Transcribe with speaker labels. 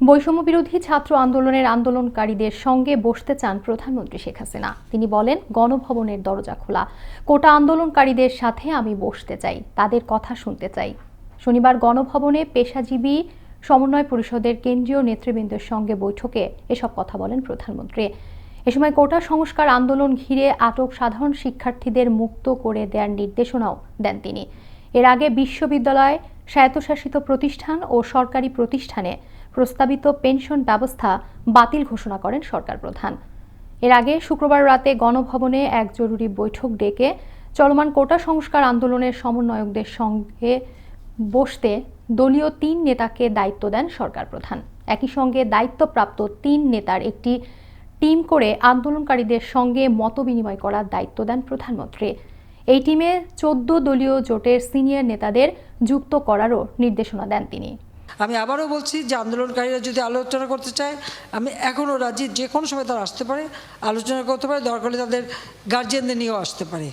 Speaker 1: বৈষম্য বিরোধী ছাত্র আন্দোলনের আন্দোলনকারীদের সঙ্গে বসতে চান প্রধানমন্ত্রী শেখ হাসিনা। তিনি বলেন, গণভবনের দরজা খোলা। কোটা আন্দোলনকারীদের সাথে আমি বসতে চাই, তাদের কথা শুনতে চাই। শনিবার গণভবনে পেশাজীবী সমন্বয় পরিষদের কেন্দ্রীয় নেতৃবৃন্দের সঙ্গে বৈঠকে এসব কথা বলেন প্রধানমন্ত্রী। এ সময় কোটা সংস্কার আন্দোলন ঘিরে আটক সাধারণ শিক্ষার্থীদের মুক্ত করে দেওয়ার নির্দেশনাও দেন তিনি। এর আগে বিশ্ববিদ্যালয় স্বায়ত্তশাসিত প্রতিষ্ঠান ও সরকারি প্রতিষ্ঠানে প্রস্তাবিত পেনশন ব্যবস্থা বাতিল ঘোষণা করেন সরকার প্রধান। এর আগে শুক্রবার রাতে গণভবনে এক জরুরি বৈঠক ডেকে চলমান কোটা সংস্কার আন্দোলনের সমন্বয়কদের সঙ্গে বসতে দলীয় তিন নেতাকে দায়িত্ব দেন সরকার প্রধান। একই সঙ্গে দায়িত্বপ্রাপ্ত তিন নেতার একটি টিম করে আন্দোলনকারীদের সঙ্গে মতবিনিময় করার দায়িত্ব দেন প্রধানমন্ত্রী। এই টিমে চোদ্দ দলীয় জোটের সিনিয়র নেতাদের যুক্ত করারও নির্দেশনা দেন তিনি।
Speaker 2: আমি আবারও বলছি যে আন্দোলনকারীরা যদি আলোচনা করতে চায়, আমি এখনও রাজি যে কোনো সময় তারা আসতে পারে। আলোচনা করতে পারে, দরকার হলে তাদের গার্জিয়ানদের নিয়েও আসতে পারে।